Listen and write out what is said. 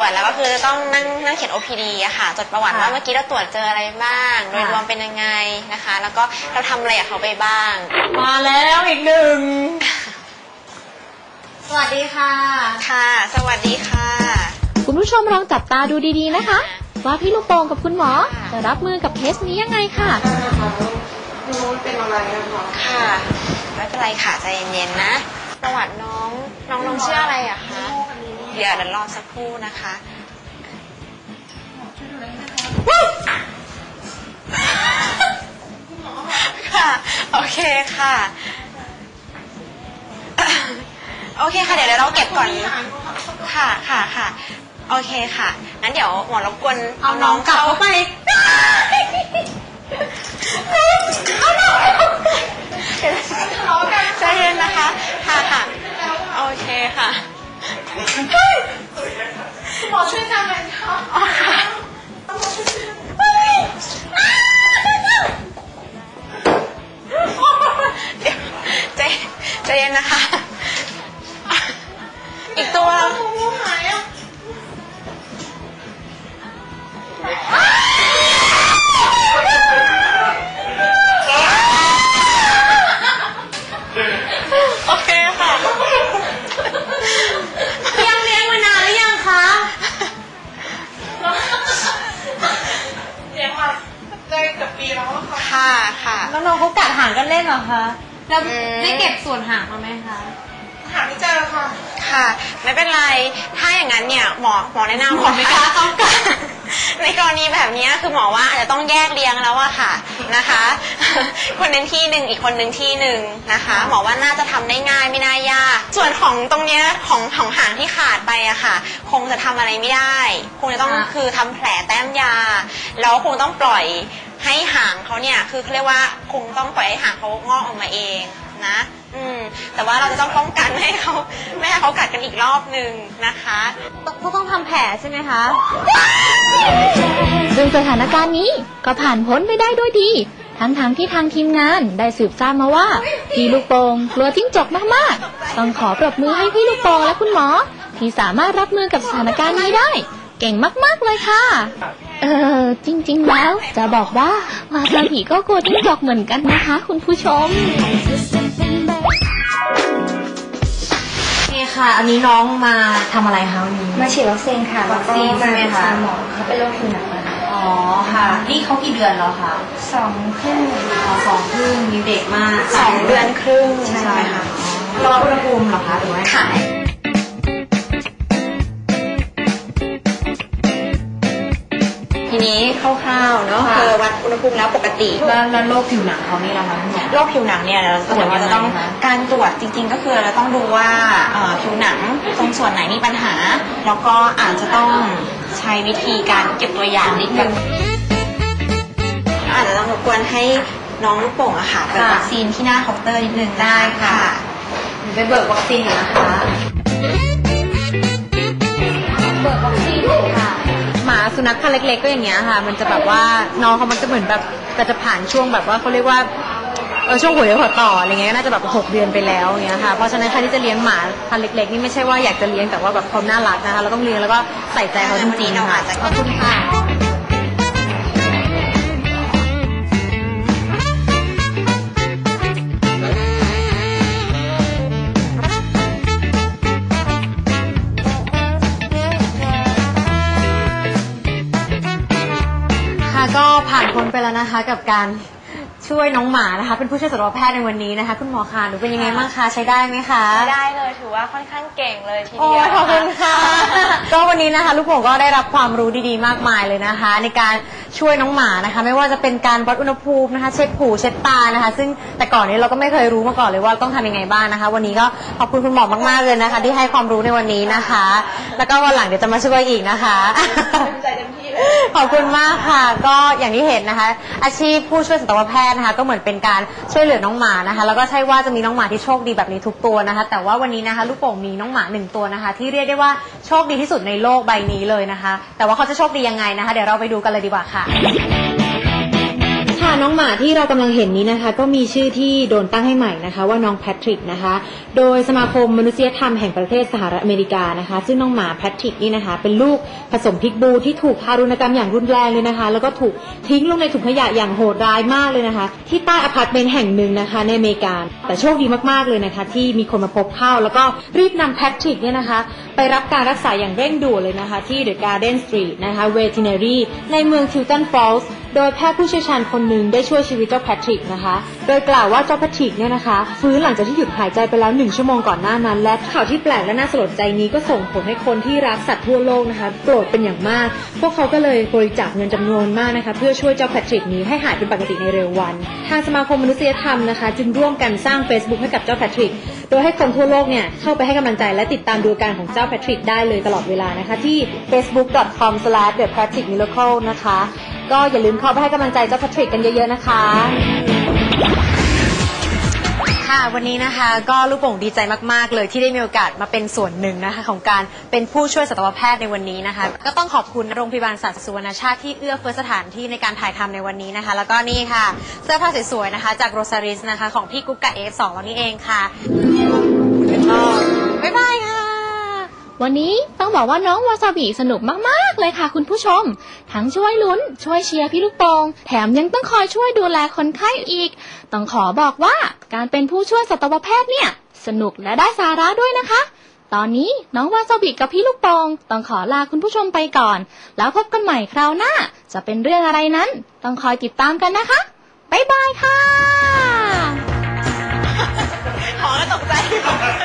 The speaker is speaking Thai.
ตรวจแล้วก็คือต้องนั่งนั่งเขียน OPD อะค่ะ จดประวัติค่ะว่าเมื่อกี้เราตรวจเจออะไรบ้าง โดยค่ะ รวมเป็นยังไงนะคะ แล้วก็เราทำอะไรกับเขาไปบ้าง มาแล้วอีกหนึ่ง สวัสดีค่ะ ค่ะ สวัสดีค่ะ คุณผู้ชมลองจับตาดูดีๆนะคะ ว่าพี่ลูกโป่งกับคุณหมอ จะรับมือกับเคสนี้ยังไงค่ะ ค่ะ ไม่เป็นไรค่ะ ใจเย็นๆนะ ประวัติน้องน้องน้องชื่ออะไรอะคะ เดี๋ยวเดี๋ยวรอสักครู่นะคะค่ะ โอเคค่ะ โอเคค่ะเดี๋ยวเดี๋ยวเราเก็บก่อน ค่ะ ค่ะ ค่ะ โอเคค่ะ งั้นเดี๋ยวหมอรบกวนเอาน้องกลับเข้าไป เอาน้อง ค่ะค่ะค่ะ แล้วน้องเขากัดหางกันเล่นเหรอคะ แล้วอืม ได้เก็บส่วนหางมาไหมคะ หาไม่เจอค่ะ ค่ะ ไม่เป็นไร ถ้าอย่างนั้นเนี่ยหมอหมอแนะนำหมอไม่กล้าต้องกัด ในกรณีแบบนี้คือหมอว่าอาจจะต้องแยกเลี้ยงแล้วอะค่ะนะคะ คนหนึงที่หนึ่งอีกคนหนึ่งที่หนึ่งนะคะ หมอว่าน่าจะทำได้ง่ายไม่น่ายาก ส่วนของตรงเนี้ยของของหางที่ขาดไปอะค่ะ คงจะทำอะไรไม่ได้ คงจะต้องอ่าคือทำแผลแต้มยา แล้วคงต้องปล่อยให้หางเขาเนี่ยคือเขาเรียกว่าคงต้องปล่อยให้หางเขางอกออกมาเองนะ อืม แต่ว่าเราจะต้องป้องกันไม่ให้ เขาไม่ให้เขากัดกันอีกรอบหนึ่งนะคะก็ต้องทำแผลใช่ไหมคะ ซึ่งสถานการณ์นี้ก็ผ่านพ้นไปได้ด้วยดี ทั้งๆที่ทางทีมงานได้สืบทราบมาว่า พี่ลูกโป่งกลัวจิ้งจกมากๆ ต้องขอปรบมือให้พี่ลูกโป่งและคุณหมอ ที่สามารถรับมือกับสถานการณ์นี้ได้ เก่งมากๆเลยค่ะ เออจริง ๆ แล้วจะบอกว่ามาซาบิก็กลัวจิ้งจกเหมือนกันนะคะ คุณผู้ชม ค่ะ อันนี้น้องมาทำอะไรคะวันนี้ มาฉีดวัคซีนค่ะวัคซีนใช่ไหมคะแล้วก็าหมอเขาเป็นโรคผิวหนังอะค่ะอ๋อค่ะ นี่เขากี่เดือนแล้วคะสองครึ่งอ๋อสองครึ่งมีเด็กมากสองเดือนครึ่งใช่ใช่ไหมคะรออุณหภูมิเหรอคะหรือว่าค่ะทีนี้คร่าวๆเนาะคือ วัดอุณหภูมิแล้วปกติ แล้วแล้วโรคผิวหนังเขานี่ล่ะคะคุณหมอ โรคผิวหนังเนี่ยเราตรวจเราจะต้องยังไงคะการตรวจจริง ๆ ก็คือเราต้องดูว่าเอ่อผิวหนังตรงส่วนไหนมีปัญหา แล้วก็อาจจะต้องใช้วิธีการเก็บตัวอย่างนิดนึงอาจจะต้องรบกวนให้น้องลูกโป่งอะค่ะไปวัคซีนที่หน้าเคาน์เตอร์นิดนึงได้ค่ะเดี๋ยวไปเบิกวัคซีนก่อนนะคะ สุนัขพันธุ์เล็ก ๆ ก็อย่างเงี้ยค่ะ มันจะแบบว่าน้องเขามันจะเหมือนแบบแต่จะผ่านช่วงแบบว่าเขาเรียกว่าเออช่วงหัวเลี้ยวหัวต่ออะไรเงี้ยก็น่าจะแบบหกเดือนไปแล้วอย่างเงี้ยค่ะเพราะฉะนั้นใครที่จะเลี้ยงหมาพันธุ์เล็กๆนี่ไม่ใช่ว่าอยากจะเลี้ยงแต่ว่าแบบเขาน่ารักนะคะเราต้องเลี้ยงแล้วก็ใส่ใจเขาจริงๆค่ะขอบคุณค่ะ ผ่านพ้นไปแล้วนะคะ กับการช่วยน้องหมานะคะ เป็นผู้ช่วยสัตวแพทย์ในวันนี้นะคะ คุณหมอคะหนูเป็นยังไงบ้างคะใช้ได้ไหมคะ ได้เลยถือว่าค่อนข้างเก่งเลยทีโอ้เดียวยขอบคุณค่ะ ก็วันนี้นะคะ ลูกโป่งก็ได้รับความรู้ดีๆ มากมายเลยนะคะ ในการช่วยน้องหมานะคะ ไม่ว่าจะเป็นการวัดอุณหภูมินะคะ เช็ดหูเช็ดตานะคะ ซึ่งแต่ก่อนนี้เราก็ไม่เคยรู้มาก่อนเลยว่าต้องทำยังไงบ้างนะคะ วันนี้ก็ขอบคุณคุณหมอมากๆเลยนะคะ ที่ให้ความรู้ในวันนี้นะคะ แล้วก็วันหลังเดี๋ยวจะมาช่วยอีกนะคะ ขอบคุณมากค่ะ ก็อย่างที่เห็นนะคะ อาชีพผู้ช่วยสัตวแพทย์นะคะ ก็เหมือนเป็นการช่วยเหลือน้องหมานะคะ แล้วก็ใช่ว่าจะมีน้องหมาที่โชคดีแบบนี้ทุกตัวนะคะ แต่ว่าวันนี้นะคะ ลูกโป่งมีน้องหมาหนึ่งตัวนะคะ ที่เรียกได้ว่าโชคดีที่สุดในโลกใบนี้เลยนะคะ แต่ว่าเขาจะโชคดียังไงนะคะ เดี๋ยวเราไปดูกันเลยดีกว่าค่ะ น้องหมาที่เรากำลังเห็นนี้นะคะ ก็มีชื่อที่โดนตั้งให้ใหม่นะคะ ว่าน้องแพทริกนะคะ โดยสมาคมมนุษยธรรมแห่งประเทศสหรัฐอเมริกานะคะ ซึ่งน้องหมาแพทริกนี่นะคะ เป็นลูกผสมพิกบูที่ถูกทารุณกรรมอย่างรุนแรงเลยนะคะ แล้วก็ถูกทิ้งลงในถุงขยะอย่างโหดร้ายมากเลยนะคะ ที่ใต้อพาร์ตเมนต์แห่งหนึ่งนะคะ ในอเมริกา แต่โชคดีมากๆเลยนะคะ ที่มีคนมาพบเข้าแล้วก็รีบนำแพทริกเนี่ยนะคะ ไปรับการรักษาอย่างเร่งด่วนเลยนะคะ ที่ The Garden Street นะคะ Veterinary ในเมืองทิวตันฟอลส์โดยแพทย์ผู้เชี่ยวชาญคนหนึ่งได้ช่วยชีวิตเจ้าแพทริกนะคะ โดยกล่าวว่าเจ้าแพทริกเนี่ยนะคะฟื้นหลังจากที่หยุดหายใจไปแล้วหนึ่งชั่วโมงก่อนหน้านั้น และข่าวที่แปลกและน่าสลดใจนี้ก็ส่งผลให้คนที่รักสัตว์ทั่วโลกนะคะโกรธเป็นอย่างมาก พวกเขาก็เลยบริจาคเงินจำนวนมากนะคะเพื่อช่วยเจ้าแพทริกนี้ให้หายเป็นปกติในเร็ววัน ทางสมาคมมนุษยธรรมนะคะ จึงร่วมกันสร้าง Facebook ให้กับเจ้าแพทริก โดยให้คนทั่วโลกเนี่ยเข้าไปให้กำลังใจและติดตามดูการของเจ้าแพทริกได้เลยตลอดเวลานะคะที่ facebook.com/thepatrickmiracle นะคะ ก็อย่าลืมเข้าไปให้กำลังใจเจ้าแพทริกกันเยอะๆนะคะ ค่ะวันนี้นะคะก็ลูกโป่งดีใจมากๆ เลยที่ได้มีโอกาสมาเป็นส่วนหนึ่งนะคะของการเป็นผู้ช่วยสัตวแพทย์ในวันนี้นะคะ ก็ต้องขอบคุณโรงพยาบาลสัตว์สุวรรณชาติที่เอื้อเฟื้อสถานที่ในการถ่ายทำในวันนี้นะคะ แล้วก็นี่ค่ะ เสื้อผ้าสวยๆนะคะ จากโรซาริสนะคะ ของพี่กุ๊กกะเอฟสองเรานี่เองค่ะก็บ๊ายบายค่ะ วันนี้ต้องบอกว่าน้องวาซาบิสนุกมาก ๆ เลยค่ะคุณผู้ชม ทั้งช่วยลุ้น ช่วยเชียร์พี่ลูกโปงแถมยังต้องคอยช่วยดูแลคนไข้อีก ต้องขอบอกว่าการเป็นผู้ช่วยสัตวแพทย์เนี่ย สนุกและได้สาระด้วยนะคะ ตอนนี้น้องวาซาบิกับพี่ลูกโปงต้องขอลาคุณผู้ชมไปก่อน แล้วพบกันใหม่คราวหน้า จะเป็นเรื่องอะไรนั้น ต้องคอยติดตามกันนะคะบ๊ายบายค่ะหมอก็ตกใจ